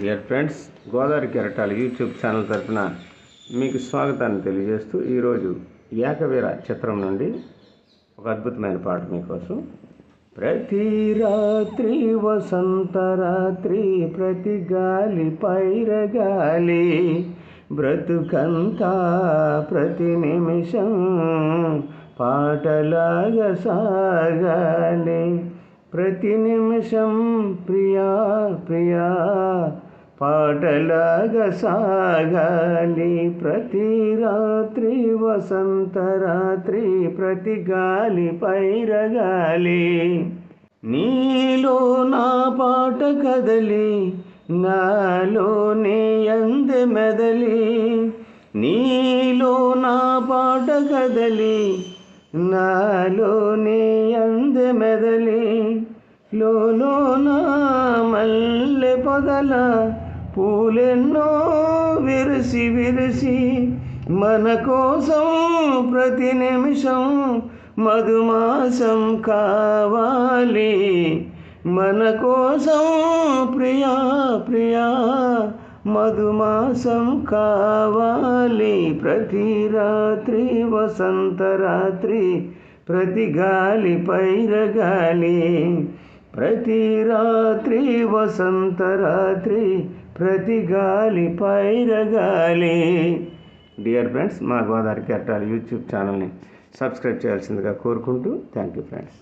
Dear friends Godavari కెరటాలు YouTube channel తరఫున మీకు స్వాగతాన్ని తెలియజేస్తూ ఈరోజు ఏకవీర చిత్రం నుండి ఒక అద్భుతమైన పాట మీకోసం ప్రతి రాత్రి వసంత రాత్రి ప్రతి గాలి పైరగాలి బ్రతుకంతా ప్రతి నిమిషం పాటలాగా సాగాలి. ప్రతి నిమిషం ప్రియా ప్రియా పాటలాగా సాగాలి. ప్రతి రాత్రి వసంత రాత్రి ప్రతి గాలి పైరగాలి. నీలో నా పాట కదలి నాలోనే అంది మెదలి. నీలో నా పాట కదలి నాలోనే అంది మెదలి. లోలో నా పల్లె పొదల పూలెన్నో విరిసి విరిసి మన కోసం ప్రతి నిమిషం మధుమాసం కావాలి. మన కోసం ప్రియా ప్రియా మధుమాసం కావాలి. ప్రతి రాత్రి వసంత రాత్రి ప్రతి గాలి పైరగాలి ప్రతి రాత్రి వసంత రాత్రి ప్రతి గాలి పైరగాలి డియర్ ఫ్రెండ్స్ మా గోదావరి కెరటాలు యూట్యూబ్ ఛానల్ని సబ్స్క్రైబ్ చేయాల్సిందిగా కోరుకుంటూ థ్యాంక్ యూ ఫ్రెండ్స్.